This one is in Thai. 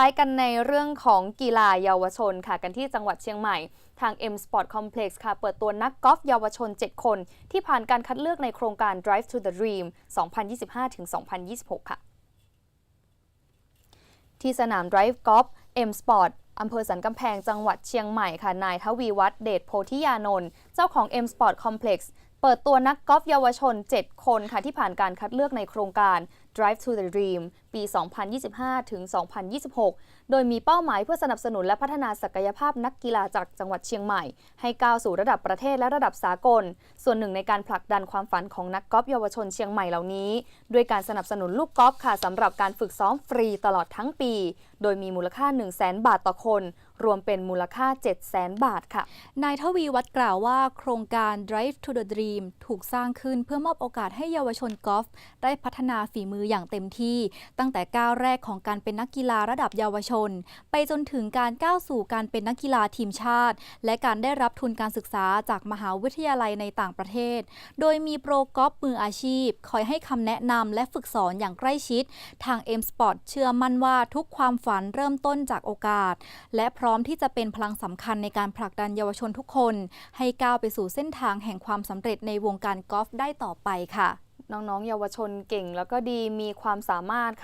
ท้ายกันในเรื่องของกีฬาเยาวชนค่ะกันที่จังหวัดเชียงใหม่ ทาง M Sport Complex ค่ะ เปิดตัวนักกอล์ฟเยาวชน 7 คน ที่ผ่านการคัดเลือกในโครงการ Drive to the Dream 2025-2026 ค่ะ ที่สนาม Drive Golf M Sport อำเภอสันกำแพงจังหวัดเชียงใหม่ค่ะ นายทวีวัฒน์เดชโพธิยานนท์เจ้าของ M Sport Complex เปิดตัวนักกอล์ฟเยาวชน 7 คนค่ะที่ผ่านการคัดเลือกในโครงการ Drive to the Dream ปี 2025 ถึง 2026 โดยมีเป้าหมายเพื่อสนับสนุนและพัฒนาศักยภาพนักกีฬาจากจังหวัดเชียงใหม่ ให้ก้าวสู่ระดับประเทศและระดับสากล ส่วนหนึ่งในการผลักดันความฝันของนักกอล์ฟเยาวชนเชียงใหม่เหล่านี้ ด้วยการสนับสนุนลูกกอล์ฟค่ะสำหรับการฝึกซ้อมฟรีตลอดทั้งปี โดยมีมูลค่า 1 0 0 0 0แบาทต่อคน รวมเป็นมูลค่า 7 0 0 0 0 0 บาทค่ะ นายทวีวัฒน์กล่าวว่า โครงการ Drive to the Dream ถูกสร้างขึ้นเพื่อมอบโอกาสให้เยาวชนกอล์ฟได้พัฒนาฝีมืออย่างเต็มที่ ตั้งแต่ก้าวแรกของการเป็นนักกีฬาระดับเยาวชน ไปจนถึงการก้าวสู่การเป็นนักกีฬาทีมชาติ และการได้รับทุนการศึกษาจากมหาวิทยาลัยในต่างประเทศ โดยมีโปรกอล์ฟมืออาชีพ คอยให้คำแนะนำและฝึกสอนอย่างใกล้ชิด ทาง M Sport เชื่อมั่นว่าทุกความฝันเริ่มต้นจากโอกาส และพร้อมที่จะเป็นพลังสำคัญในการผลักดันเยาวชนทุกคน ให้ก้าวไปสู่เส้นทางแห่งความสำเร็จในวงการกอล์ฟได้ต่อไปค่ะ น้องๆ เยาวชนเก่งแล้วก็ดีมีความสามารถ